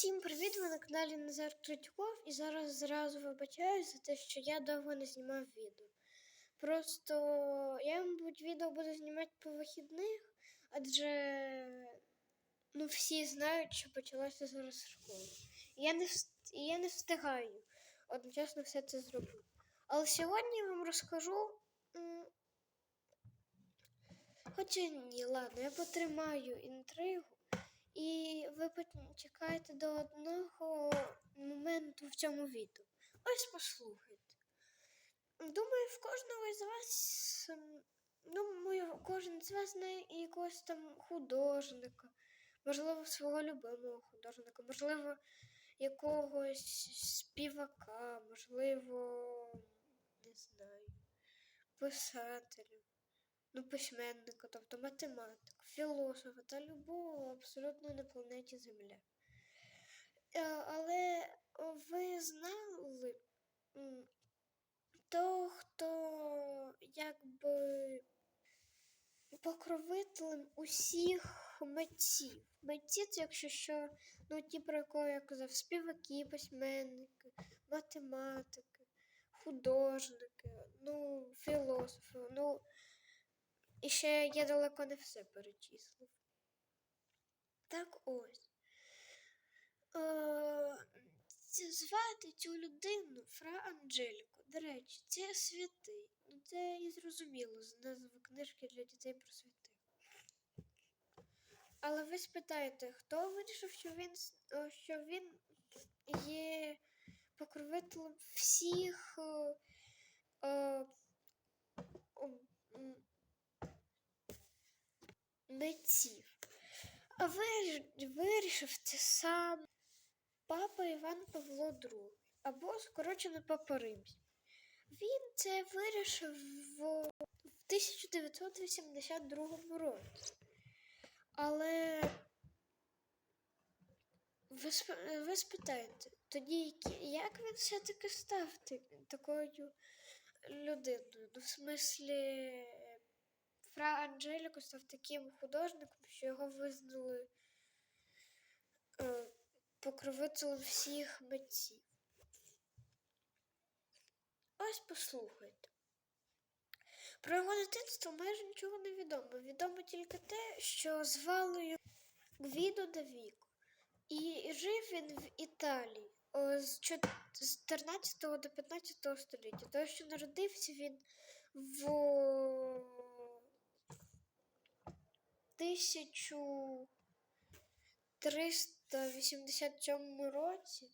Всім привіт! Ви на каналі Назар Третьяков і зараз зразу вибачаюсь за те, що я довго не знімав відео. Просто я, мабуть, відео буду знімати по вихідних, адже ну, всі знають, що почалася зараз школа. І я не, і я не встигаю одночасно все це зробити. Але сьогодні я вам розкажу. Хоча ні, ладно, я потримаю інтригу. І ви почекаєте до одного моменту в цьому відео. Ось послухайте. Думаю, в кожного із вас, ем, думаю, кожен з вас знає якогось там художника, можливо, свого любимого художника, можливо, якогось співака, можливо, не знаю, писателя ну, письменника, тобто математика, філософа та любого абсолютно на планеті Земля. Е, Але ви знали м, то, хто якби покровителем усіх митців. Митці це, якщо що, ну ті, про якого я казав, співаки, письменники, математики, художники, ну, філософи, ну. І ще я далеко не все перечислив. Так ось. Е, звати цю людину Фра Анджеліко. До речі, це святий. Ну, це і зрозуміло з назви книжки для дітей про святих. Але ви спитаєте, хто вирішив, що він, що він є покровителем всіх е, е, митців. А вирішив це сам папа Іван Павло II, або скорочено папа Римський. Він це вирішив в, в 1982 році. Але ви, ви спитаєте, тоді як він все-таки став такою людиною? Ну, в смислі, Фра Анджеліко став таким художником, що його визнали е, покровителем всіх митців. Ось послухайте. Про його дитинство майже нічого не відомо. Відомо тільки те, що звали його Гвідо да Віко. І жив він в Італії з 14 до 15 століття. Тому що народився він в 1387 році.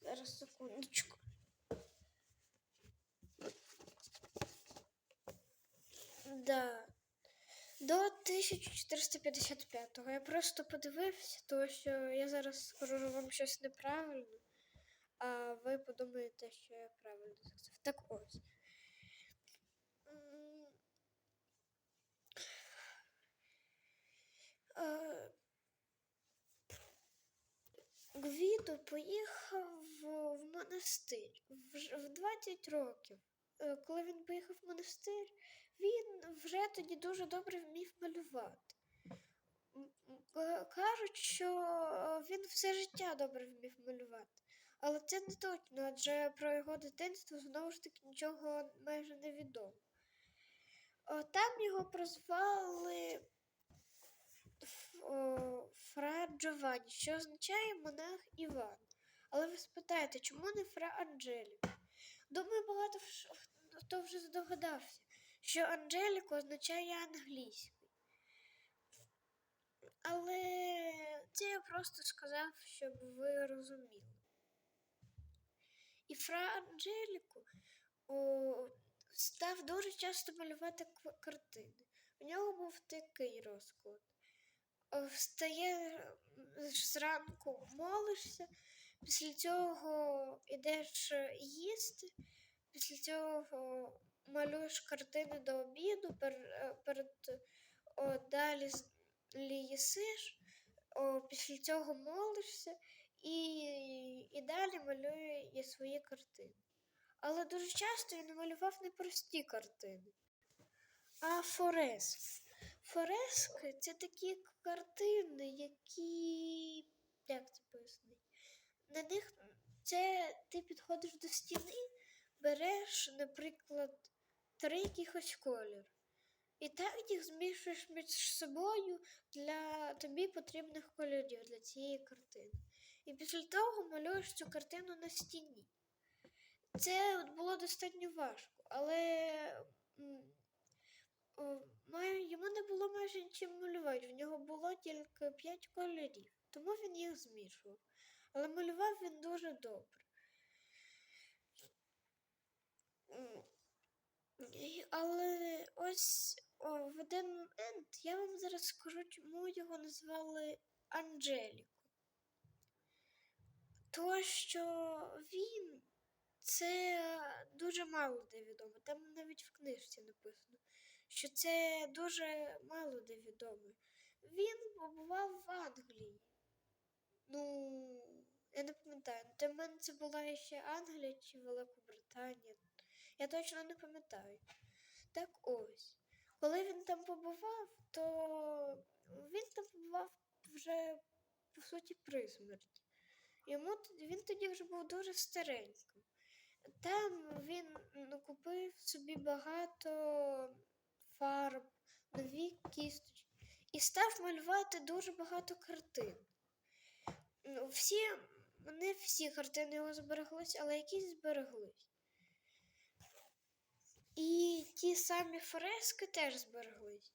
Зараз секундочку. Да. До 1455-го. Я просто подивився, тому що я зараз скажу вам щось неправильно, а ви подумаєте, що я правильно сказав. Так ось. М, е, Гвідо поїхав в монастир в в 20 років. Е, Коли він поїхав в монастир, він вже тоді дуже добре вмів малювати. Кажуть, що він все життя добре вмів малювати. Але це не точно, адже про його дитинство знову ж таки нічого майже не відомо. Там його прозвали Фра Джованні, що означає монах Іван. Але ви спитаєте, чому не Фра Анджеліко? Думаю, багато хто вже здогадався, що Анджеліко означає англійською. Але це я просто сказав, щоб ви розуміли. І Фра Анджеліко о, став дуже часто малювати картини. У нього був такий розклад. О, Встає е, зранку, молишся, після цього йдеш е, їсти, після цього малюєш картини до обіду, пер, е, перед о, далі їсиш, о, після цього молишся і, і далі малює свої картини. Але дуже часто він малював не прості картини, а форески. Форески це такі картини, які як як це пояснити? На них це ти підходиш до стіни, береш, наприклад, три якихось кольори. І так їх змішуєш між собою для тобі потрібних кольорів для цієї картини. І після того малюєш цю картину на стіні. Це було достатньо важко, але йому не було майже нічим малювати. В нього було тільки 5 кольорів, тому він їх змішував. Але малював він дуже добре. Але ось о, в один момент я вам зараз скажу, чому його назвали Анджеліко. То, що він це дуже мало де відомо. Там навіть в книжці написано, що це дуже мало де відомо. Він побував в Англії. Ну, я не пам'ятаю. Для мене це була ще Англія чи Великобританія. Я точно не пам'ятаю. Так ось. Коли він там побував, то він там побував вже, по суті, при смерті. Йому він тоді вже був дуже стареньким. Там він ну, купив собі багато і став малювати дуже багато картин. Ну, Всі, не всі картини його збереглись, але якісь збереглись. І ті самі фрески теж збереглись.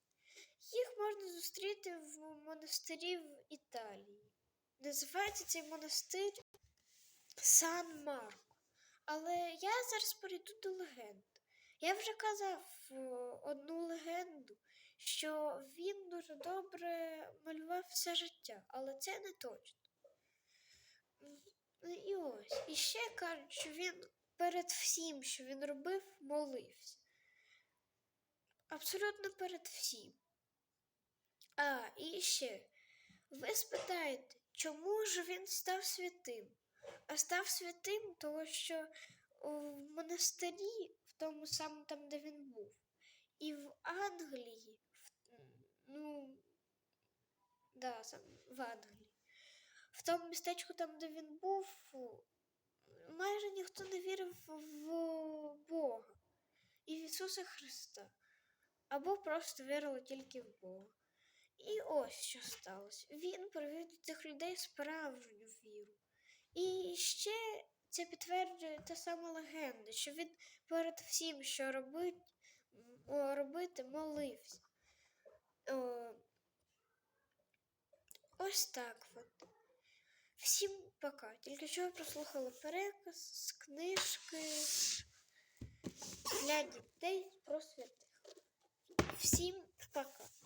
Їх можна зустріти в монастирі в Італії. Називається цей монастир Сан Марко. Але я зараз перейду до легенд. Я вже казав одну легенду, що він дуже добре малював все життя, але це не точно. І ось. І ще кажуть, що він перед всім, що він робив, молився. Абсолютно перед всім. А, і ще. Ви спитаєте, чому ж він став святим? А став святим, тому що в монастирі, тому самому там, де він був, і в Англії, в, ну, да, сам в Англії, в тому містечку, там, де він був, майже ніхто не вірив в Бога і в Ісуса Христа, або просто вірили тільки в Бога. І ось що сталося. Він привів до цих людей справжню віру. І ще це підтверджує та сама легенда, що він перед всім, що робить, робити, молився. О, ось так от. Всім пока. Тільки що ви прослухали переказ з книжки для дітей про святих. Всім пока.